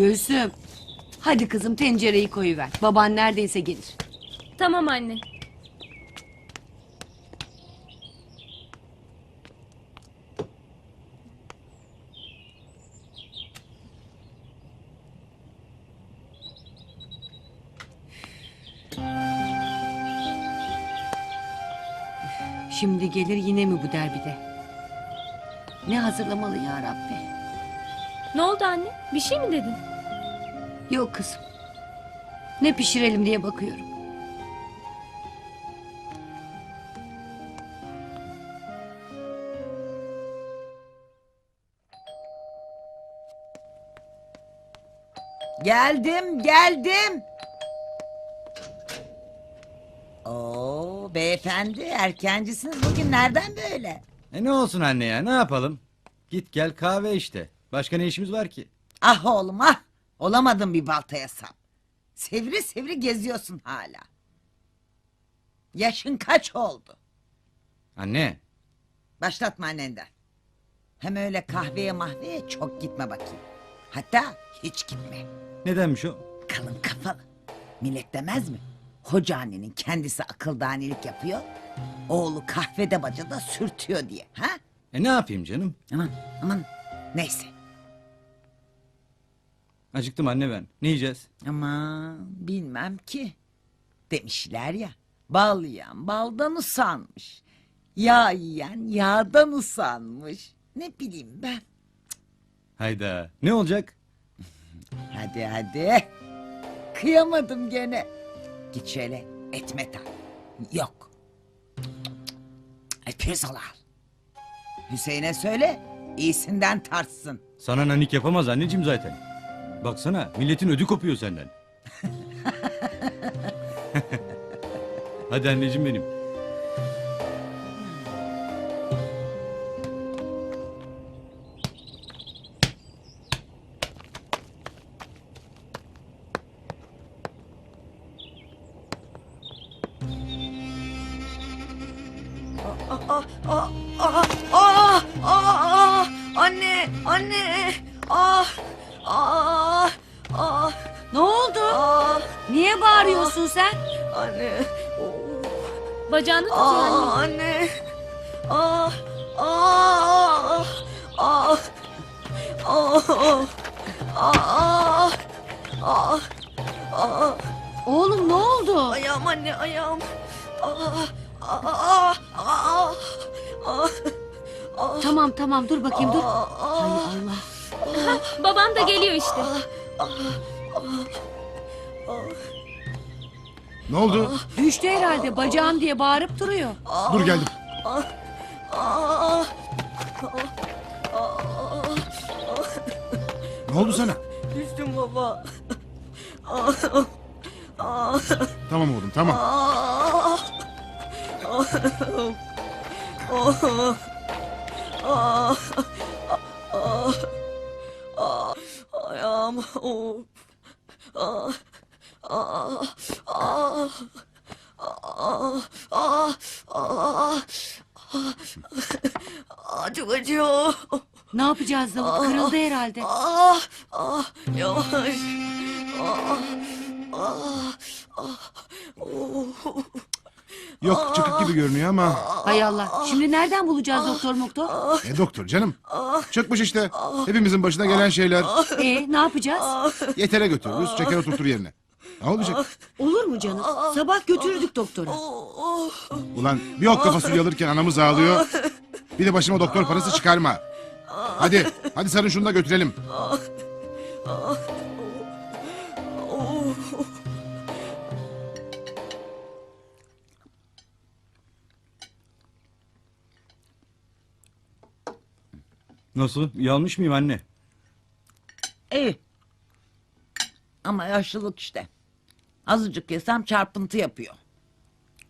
Göğsüm. Hadi kızım tencereyi koyuver. Baban neredeyse gelir. Tamam anne. Şimdi gelir yine mi bu derbide? Ne hazırlamalı ya Rabbi? Ne oldu anne? Bir şey mi dedin? Yok kızım. Ne pişirelim diye bakıyorum. Geldim, geldim. Oo, beyefendi erkencisiniz bugün nereden böyle? E ne olsun anne ya ne yapalım? Git gel kahve işte. Başka ne işimiz var ki? Ah oğlum ah, olamadın bir baltaya sap. Sevri sevri geziyorsun hala. Yaşın kaç oldu? Anne Başlatma annenden. Hem öyle kahveye mahveye çok gitme bakayım. Hatta hiç gitme. nedenmiş o? Kalın kafalı. Millet demez mi? Hoca annenin kendisi akıldanelik yapıyor. Oğlu kahvede bacada sürtüyor diye. Ha? E ne yapayım canım? Aman aman neyse. Acıktım anne ben. Ne yiyeceğiz? Aman bilmem ki. Demişler ya. Bal yiyen baldan usanmış. Yağ yiyen yağdan usanmış. Ne bileyim ben. Hayda. Ne olacak? Hadi hadi. Kıyamadım gene. Git şöyle etmet al. Yok. Et pirzola al. Hüseyin'e söyle iyisinden tartsın. Sana nanik yapamaz anneciğim zaten. Baksana milletin ödü kopuyor senden. Hadi anneciğim benim. Niye bağırıyorsun sen? anne, Bacağını ah, anne. anne, ah, ah, ah, ah, ah, ah, ah, Oğlum ne oldu? ayağım anne, ayağım, ah, ah, ah, ah, ah, ah, Tamam tamam dur bakayım dur. ah, ah. Hay Allah. Babam da geliyor işte. Ne oldu? Düştü herhalde bacağım diye bağırıp duruyor. Dur geldim. Ah, Ne oldu sana? düştüm baba. Tamam oğlum tamam. Ah, ah, ah, ah, ayağım. of. Ah, ah, ah, ah, ah, ah, ah, çok acıyor. Ne yapacağız Davut? Kırıldı herhalde. Ah, ah, yavaş. Ah, ah, ah, oh. Yok çıkık gibi görünüyor ama. Hay Allah. Şimdi nereden bulacağız doktor moktor? E doktor canım. Çıkmış işte. Hepimizin başına gelen şeyler. E ne yapacağız? Yetere götürürüz. Çeker oturtur yerine. Ne olacak? Olur mu canım? Sabah götürürdük doktora. Ulan bir okka fasulye alırken anamız ağlıyor. Bir de başıma doktor parası çıkarma. Hadi. Hadi sarın şunu da götürelim. Nasıl? İyi almış mıyım anne? İyi. Ama yaşlılık işte. Azıcık yesem çarpıntı yapıyor.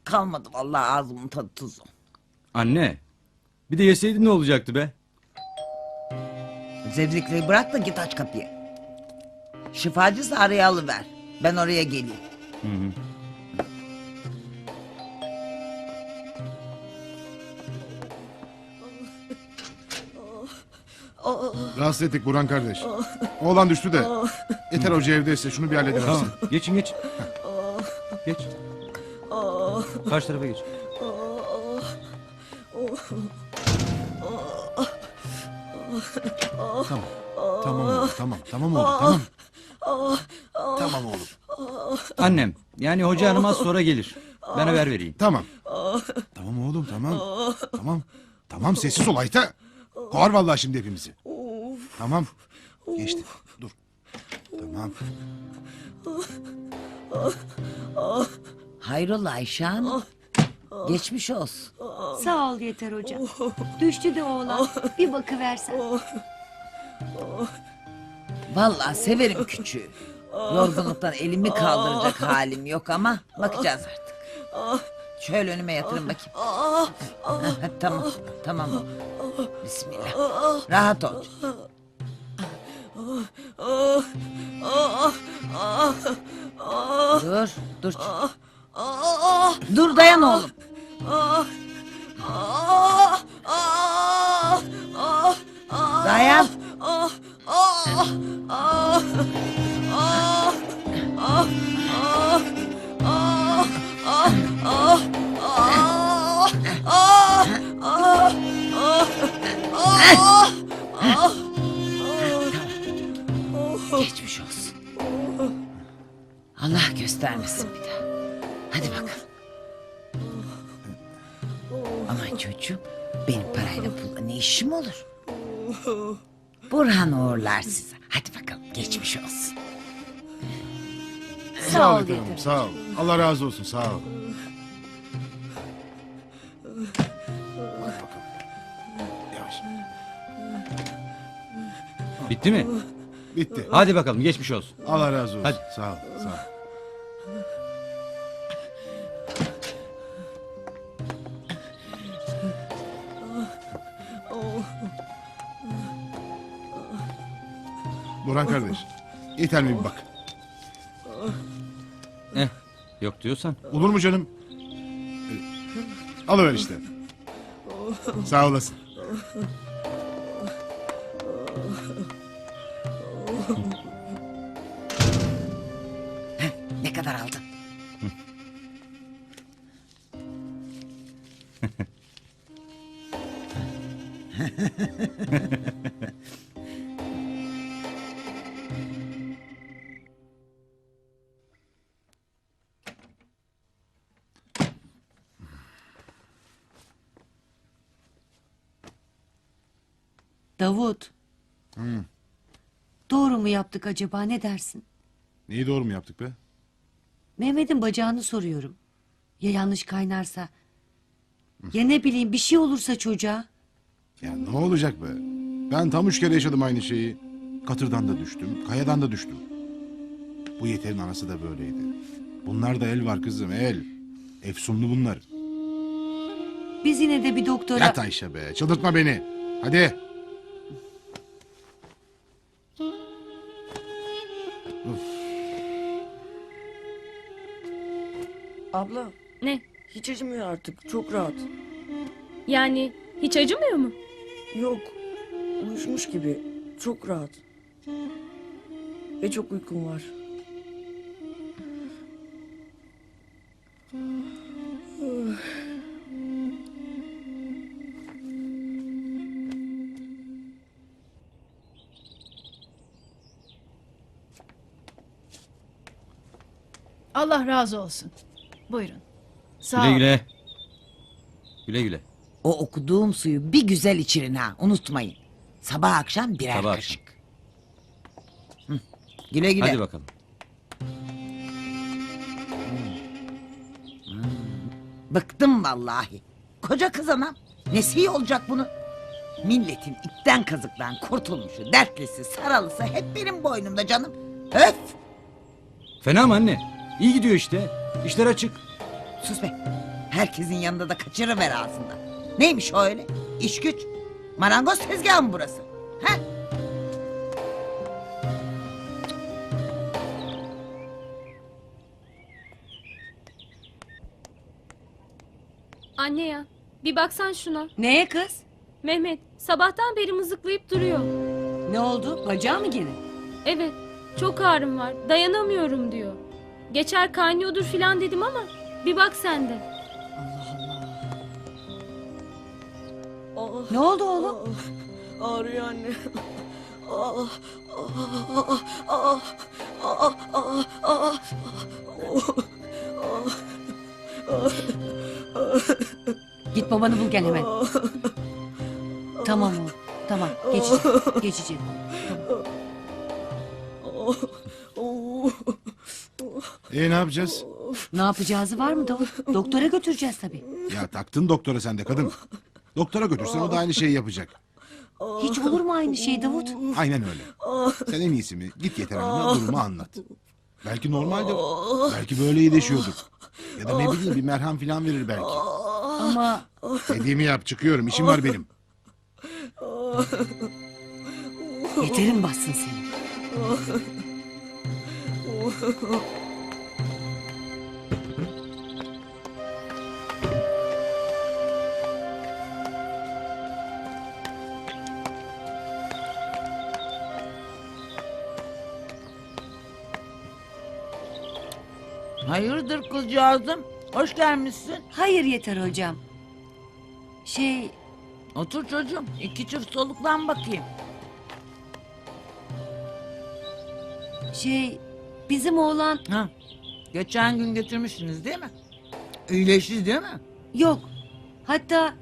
Kalmadı vallahi ağzımın tadı tuzu. Anne. Bir de yeseydin ne olacaktı be? Zevzikliği bırak da git aç kapıyı. Şifacısı araya alıver. Ben oraya geleyim. Rahatsız ettik Burhan kardeş. Oğlan düştü de. Yeter hoca evdeyse şunu bir halledin. Tamam. Geçin geç. Geç. Karşı tarafa geç. Tamam. Tamam oğlum tamam. Tamam oğlum tamam. Tamam oğlum. Annem. Yani hoca hanım az sonra gelir. Ben haber vereyim. Tamam. Tamam oğlum tamam. Tamam. Tamam sessiz ol Ayta. Kovar vallahi şimdi hepimizi. Tamam. Geçti. Dur. Tamam. Hayrola Ayşe Hanım? Geçmiş olsun. Sağ ol yeter hocam. Düştü de oğlan. Bir bakıversen. Vallahi severim küçüğü. Yorgunluktan elimi kaldıracak halim yok ama bakacağız artık. Şöyle önüme yatırın bakayım. Tamam, tamam. Bismillah. Rahat ol. Dur, dur. Dur dayan oğlum. Dayan. Geçmiş olsun. Allah göstermesin bir daha. Hadi bakalım. Aman çocuğum benim parayla pulla ne işim olur? Burhan uğurlar size. Hadi bakalım geçmiş olsun. Sağ ol yeter. Sağ ol. Allah razı olsun sağ ol. Bitti mi? Bitti. Hadi bakalım geçmiş olsun. Allah razı olsun. Hadi. Sağ ol. Sağ ol. Burhan kardeş. Yeter mi bir bak. Eh. Yok diyorsan. Olur mu canım? Ee, Alıver işte. Sağ olasın. Ne kadar aldın? yaptık acaba ne dersin? Neyi doğru mu yaptık be? Mehmet'in bacağını soruyorum. Ya yanlış kaynarsa? Ya ne bileyim bir şey olursa çocuğa? Ya ne olacak be? Ben tam üç kere yaşadım aynı şeyi. Katırdan da düştüm, kayadan da düştüm. Bu yeterin anası da böyleydi. Bunlar da el var kızım, el. Efsunlu bunlar. Biz yine de bir doktora... Yat Ayşe be, çıldırtma beni. Hadi. Abla Ne? hiç acımıyor artık. Çok rahat. Yani hiç acımıyor mu? Yok. Uyuşmuş gibi. Çok rahat. Ve çok uykum var. Allah razı olsun. Buyurun. Sağ Güle ol. güle. Güle güle. O okuduğum suyu bir güzel içirin ha unutmayın. Sabah akşam birer Sabah kaşık. Hı, Güle güle. Hadi bakalım. Bıktım vallahi. Koca kız anam. Nesi iyi olacak bunu? Milletin ipten kazıktan kurtulmuşu, dertlisi, saralısı hep benim boynumda canım. Öf! Fena mı anne? İyi gidiyor işte. İşler açık. Sus be. Herkesin yanında da kaçırıver ağzından. Neymiş o öyle? İş güç. Marangoz tezgahı mı burası? Ha? Anne ya bir baksan şuna. Neye kız? Mehmet sabahtan beri mızıklayıp duruyor. Ne oldu? Bacağı mı gene? Evet çok ağrım var dayanamıyorum diyor. Geçer kaynıyordur filan dedim ama bir bak sen de. Ne oldu oğlum? ağrıyor anne. Ah, ah, ah, ah, ah, ah, ah. Git babanı bul gel hemen. Tamam oğlum. Tamam geçecek. Geçecek. E ne yapacağız? Ne yapacağız var mı Davut? Doktora götüreceğiz tabii. Ya taktın doktora sen de kadın. Doktora götürsen o da aynı şeyi yapacak. Hiç olur mu aynı şey Davut? Aynen öyle. Sen en iyisi mi? Git yeter hanıma durumu anlat. Belki normaldir. Belki böyle iyileşiyordur. Ya da ne bileyim bir merhem falan verir belki. Ama Dediğimi yap çıkıyorum işim var benim. yeterin bassın seni. Hayırdır kızcağızım? Hoş gelmişsin. Hayır yeter hocam. Şey Otur çocuğum. iki çift soluklan bakayım. şey bizim oğlan Ha. Geçen gün götürmüşsünüz değil mi? İyileşti değil mi? yok. Hatta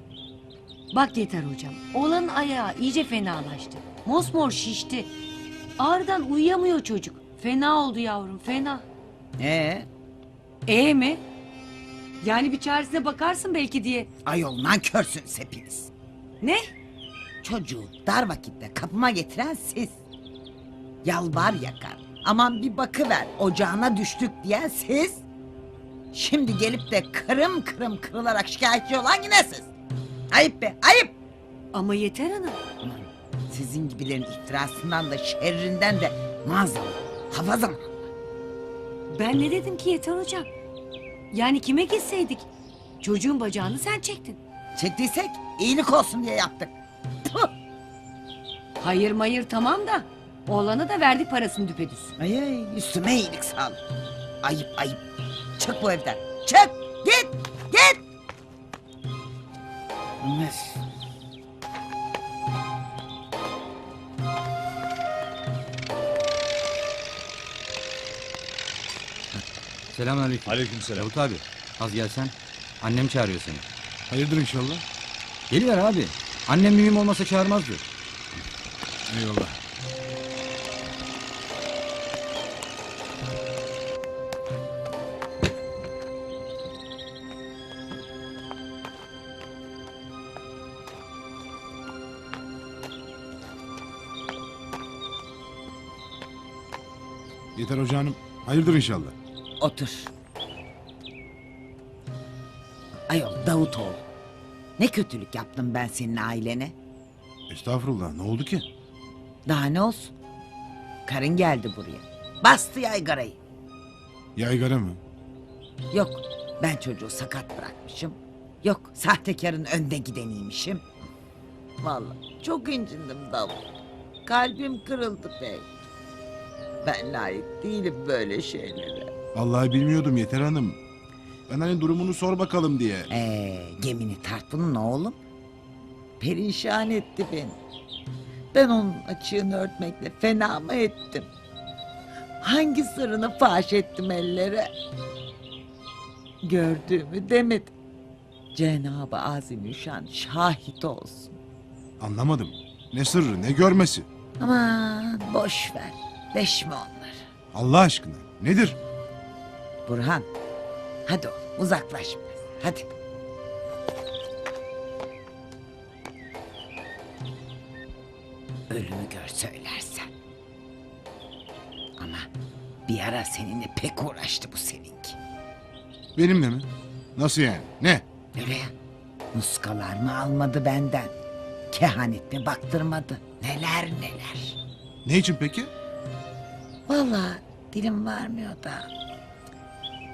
bak yeter hocam. Oğlanın ayağı iyice fenalaştı. Mosmor şişti. Ağrıdan uyuyamıyor çocuk. Fena oldu yavrum fena. Ee, E mi? Yani bir çaresine bakarsın belki diye. ayol nankörsünüz hepiniz. Ne? Çocuğu dar vakitte kapıma getiren siz. Yalvar yakar. Aman bir bakıver ocağına düştük diyen siz. Şimdi gelip de kırım kırım kırılarak şikayetçi olan yine siz. Ayıp be ayıp. Ama yeter. Aman, sizin gibilerin iftirasından da şerrinden de maazallah hafazam. Ben ne dedim ki yeter hocam? Yani kime gitseydik? Çocuğun bacağını sen çektin. Çektiysek iyilik olsun diye yaptık. Puh! Hayır mayır tamam da oğlana da verdik parasını düpedüz. Ay ay üstüme iyilik sağlık. Ayıp ayıp. Çık bu evden. Çık git git. Üf. Selamünaleyküm. Aleykümselam. Davut abi az gelsen. Annem çağırıyor seni. Hayırdır inşallah. Geliver abi. Annem mühim olmasa çağırmazdı. Eyvallah. Yeter hoca hanım. Hayırdır inşallah. Otur. Ayol Davutoğlu. Ne kötülük yaptım ben senin ailene? Estağfurullah ne oldu ki? Daha ne olsun? Karın geldi buraya. Bastı yaygarayı. Yaygara mı? Yok ben çocuğu sakat bırakmışım. Yok sahtekarın önde gideniymişim. Vallahi çok incindim Davut. Kalbim kırıldı bey. Ben layık değilim böyle şeylere. Vallahi bilmiyordum Yeter hanım. Ben hani durumunu sor bakalım diye. Ee, gemini tart bunun oğlum. Perişan etti beni. Ben onun açığını örtmekle fena mı ettim? Hangi sırrını faş ettim ellere? Gördüğümü demedim. Cenab-ı Azimüşşan şahit olsun. Anlamadım. Ne sırrı ne görmesi. Aman boş ver. Leşme onları. Allah aşkına nedir? Burhan. Hadi oğlum uzaklaş biraz. Hadi. Ölümü gör söylersen. Ama bir ara seninle pek uğraştı bu seninki. Benimle mi? Nasıl yani? Ne? Öyle ya. Muskalar mı almadı benden? Kehanet mi baktırmadı? Neler neler. Ne için peki? Vallahi dilim varmıyor da.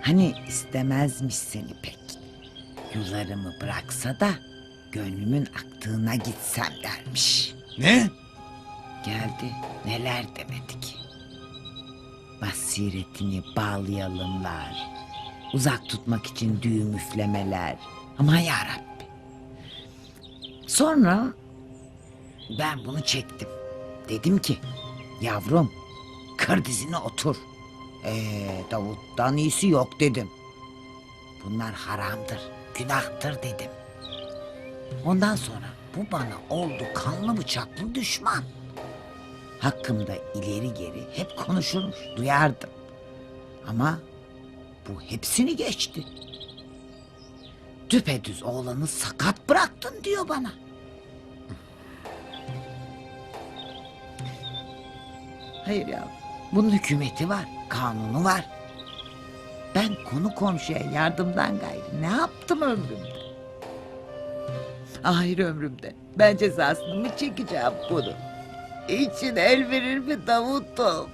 Hani istemezmiş seni pek. Yularımı bıraksa da gönlümün aktığına gitsem dermiş. Ne? Geldi neler demedi ki. Basiretini bağlayalımlar. Uzak tutmak için düğüm üflemeler. Aman yarabbi. Sonra ben bunu çektim. Dedim ki yavrum kır dizine otur. Ee, Davut'tan iyisi yok dedim. Bunlar haramdır, günahtır dedim. Ondan sonra bu bana oldu kanlı bıçaklı düşman. Hakkımda ileri geri hep konuşurmuş, duyardım. Ama bu hepsini geçti. Düpedüz oğlanı sakat bıraktın diyor bana. Hayır ya, bunun hükümeti var, kanunu var. Ben konu komşuya yardımdan gayrı ne yaptım ömrümde? Hayır ömrümde. Ben cezasını mı çekeceğim bunu? İçin el verir mi Davut'um?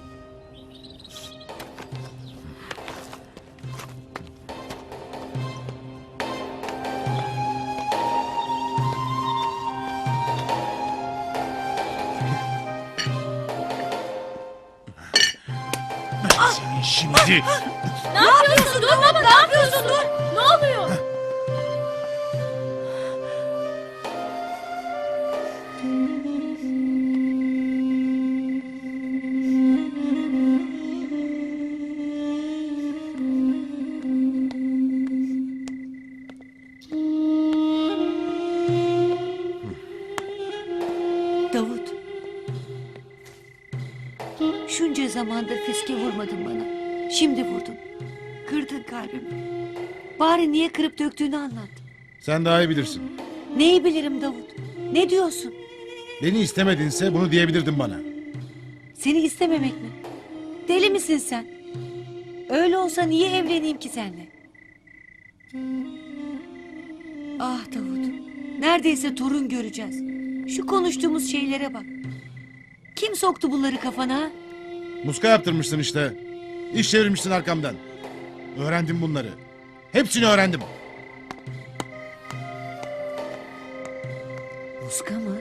Şimdi... Ne yapıyorsun? Dur baba ne yapıyorsun? Dur. Ne oluyor? Zamandır fiske vurmadın bana. Şimdi vurdun. Kırdın kalbimi. Bari niye kırıp döktüğünü anlat. Sen daha iyi bilirsin. Neyi bilirim Davut? Ne diyorsun? Beni istemedinse bunu diyebilirdin bana. Seni istememek mi? Deli misin sen? Öyle olsa niye evleneyim ki seninle? Ah Davut. Neredeyse torun göreceğiz. Şu konuştuğumuz şeylere bak. Kim soktu bunları kafana? Muska yaptırmışsın işte. İş çevirmişsin arkamdan. Öğrendim bunları. Hepsini öğrendim. Muska mı?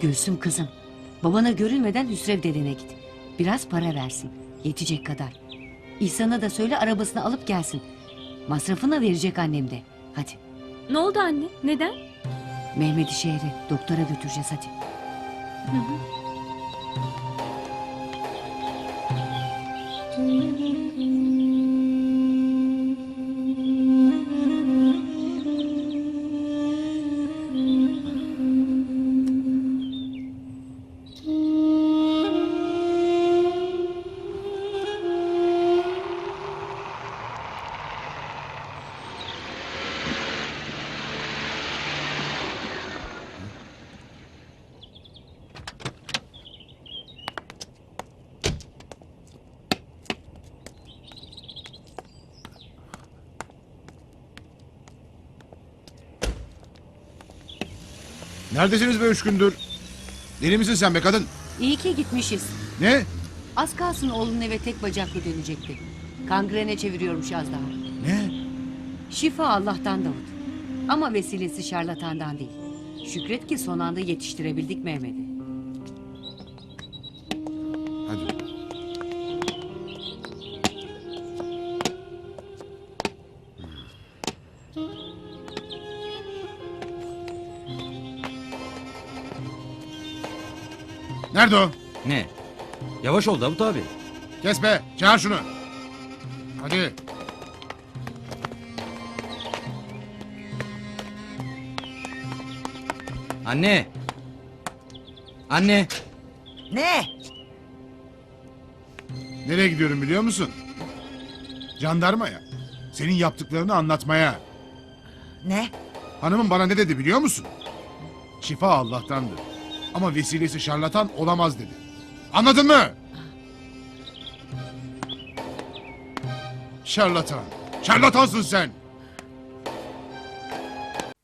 Gülsüm kızım. Babana görünmeden Hüsrev dedene git. Biraz para versin. Yetecek kadar. İhsan'a da söyle arabasını alıp gelsin. Masrafını verecek annem de. Hadi. Ne oldu anne? Neden? Mehmet'i şehre doktora götüreceğiz hadi. Neredesiniz be üç gündür? Deli misin sen be kadın? İyi ki gitmişiz. Ne? Az kalsın oğlunun eve tek bacaklı dönecekti. Kangrene çeviriyormuş az daha. Ne? Şifa Allah'tan Davut. Ama vesilesi şarlatandan değil. Şükret ki son anda yetiştirebildik Mehmet'i. Nerede o? Ne? Yavaş ol Davut abi. Kes be. Çağır şunu. Hadi. Anne. Anne. Ne? Nereye gidiyorum biliyor musun? Jandarmaya. Senin yaptıklarını anlatmaya. Ne? Hanımın bana ne dedi biliyor musun? Şifa Allah'tandır. Ama vesilesi şarlatan olamaz dedi. Anladın mı? Şarlatan. Şarlatansın sen.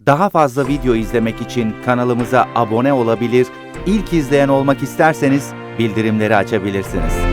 Daha fazla video izlemek için kanalımıza abone olabilir, ilk izleyen olmak isterseniz bildirimleri açabilirsiniz.